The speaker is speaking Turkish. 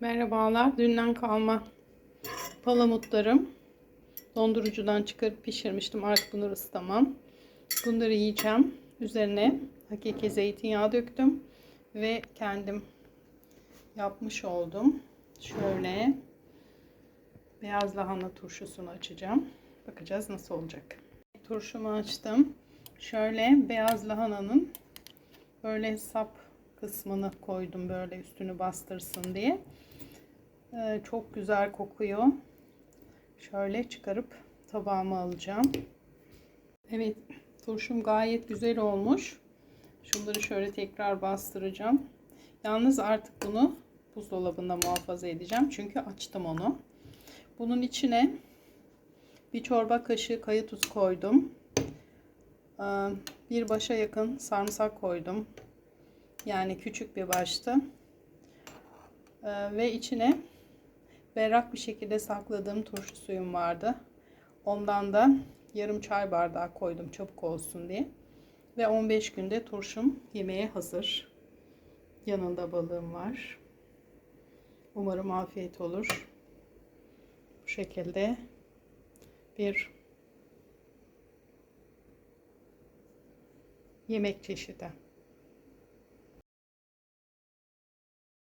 Merhabalar. Dünden kalma palamutlarım. Dondurucudan çıkarıp pişirmiştim. Artık bunları ısıtamam. Bunları yiyeceğim. Üzerine hakiki zeytinyağı döktüm. Ve kendim yapmış oldum. Şöyle beyaz lahana turşusunu açacağım. Bakacağız nasıl olacak. Turşumu açtım. Şöyle beyaz lahananın böyle sap kısmını koydum böyle üstünü bastırsın diye. Ee, çok güzel kokuyor. Şöyle çıkarıp tabağıma alacağım. Evet turşum gayet güzel olmuş. Şunları şöyle tekrar bastıracağım. Yalnız artık bunu buzdolabında muhafaza edeceğim. Çünkü açtım onu. Bunun içine bir çorba kaşığı kaya tuz koydum. Ee, bir başa yakın sarımsak koydum. Yani küçük bir baştı. Ee, ve içine berrak bir şekilde sakladığım turşu suyum vardı. Ondan da yarım çay bardağı koydum çabuk olsun diye. Ve 15 günde turşum yemeğe hazır. Yanında balığım var. Umarım afiyet olur. Bu şekilde bir yemek çeşidi.